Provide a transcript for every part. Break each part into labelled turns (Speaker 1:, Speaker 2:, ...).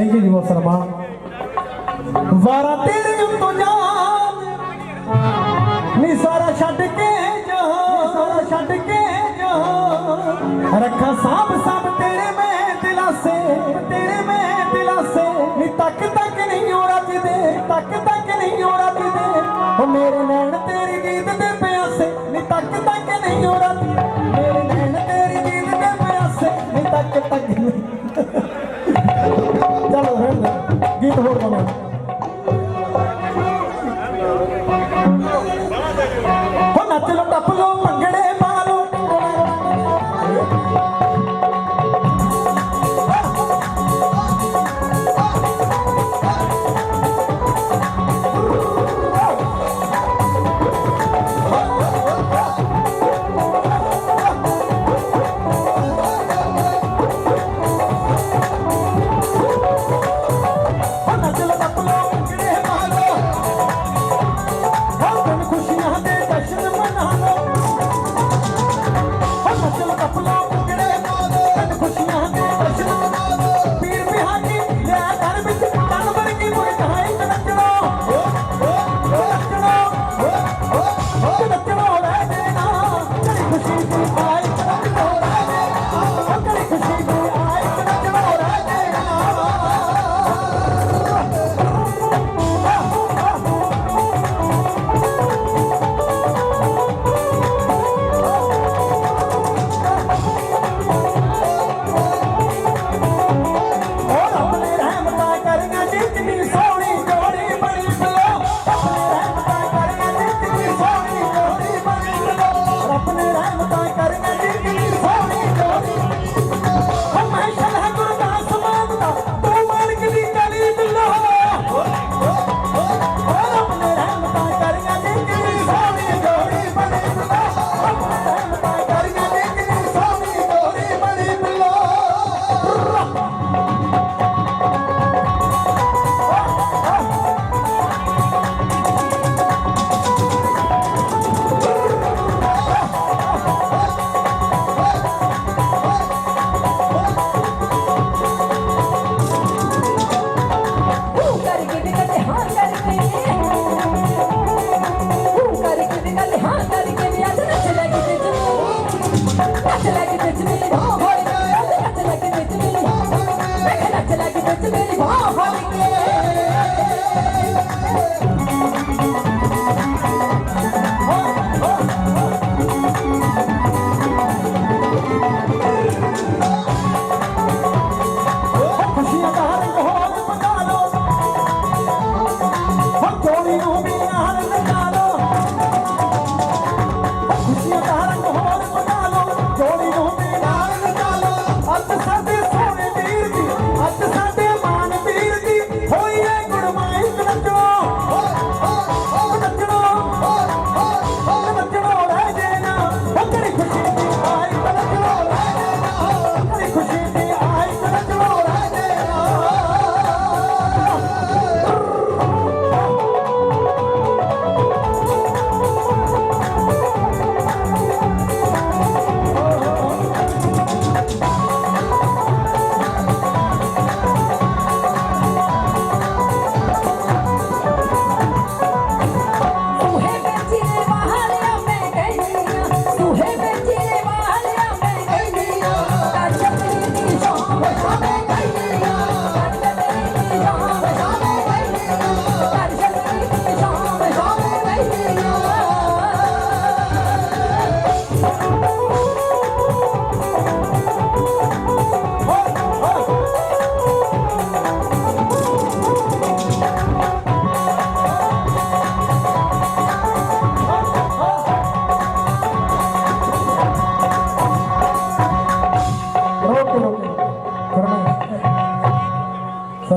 Speaker 1: ਹੈਗੇ ਜੀ ਮੁਸਲਮਾਨ ਵਾਰਾ ਤੇਰੀਆਂ ਤੋਂ ਜਾਨ, ਨੀ ਸਾਰਾ ਛੱਡ ਕੇ ਜਹਾਂ ਸਾਰਾ ਛੱਡ ਕੇ ਜਹਾਂ ਰੱਖਾ ਸਾਬ ਸਾਬ ਤੇਰੇ ਮੈਂ ਦਿਲਾਸੇ, ਤੇਰੇ ਮੈਂ ਦਿਲਾਸੇ। ਨੀ ਤੱਕ ਤੱਕ ਨਹੀਂ ਹੋ ਰੱਜਦੇ, ਤੱਕ ਤੱਕ ਨਹੀਂ ਹੋ ਰੱਜਦੇ। ਉਹ ਮੇਰੇ ਨੈਣ ਤੇਰੀ ਗੀਤ ਦੇ 最后一棒呢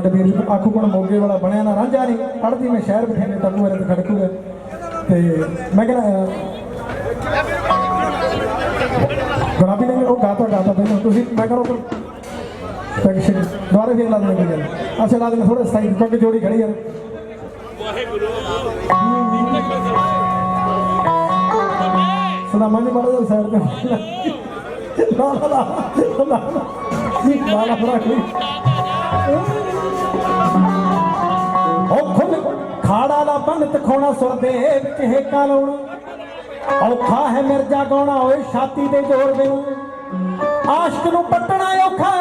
Speaker 1: ਵੱਡ ਵੀਰ ਆਖੂ ਕੋਣ ਮੋਗੇ ਵਾਲਾ ਬਣਿਆ ਨਾ ਰਾਂਝਾ ਨਹੀਂ। ਪੜਦੀ ਮੈਂ ਸ਼ਹਿਰ ਬਠਿੰਡੇ ਤੱਕੂ ਵਾਲੇ ਤੇ ਖੜਕੂਗਾ। ਤੇ ਮੈਂ ਕਹਿੰਦਾ ਗੁਲਾਬੀ ਨੇ ਉਹ ਗਾਤਾ ਗਾਤਾ ਪਹਿਲਾਂ ਤੁਸੀਂ ਮੈਂ ਕਰੋ ਸੈਕਸ਼ਨ ਦੁਆਰੇ ਫੇਰ ਲਾ ਦੇਣੇ ਗੱਲ ਅਸੇ ਲਾ ਦੇਣੇ ਥੋੜੇ ਸਾਈਡ ਤੋਂ ਜੋੜੀ ਖੜੀ ਹੈ ਸਲਾਮਾਂ ਜੀ ਮਾਰੋ ਸਾਈਡ ਤੇ। ਲਾ ਲਾ ਲਾ ਲਾ ਲਾ ਲਾ ਲਾ ਖਾੜਾ ਦਾ ਬੰਨ ਤਖੋਣਾ ਸੁਰ ਦੇ ਵਿੱਚ ਲਾਉਣਾ ਔਖਾ ਹੈ ਮਿਰਜਾ ਗਾਉਣਾ ਓਏ ਛਾਤੀ ਦੇ ਜ਼ੋਰ ਦੇ ਆਸ਼ਕ ਨੂੰ ਪੱਟਣਾ ਔਖਾ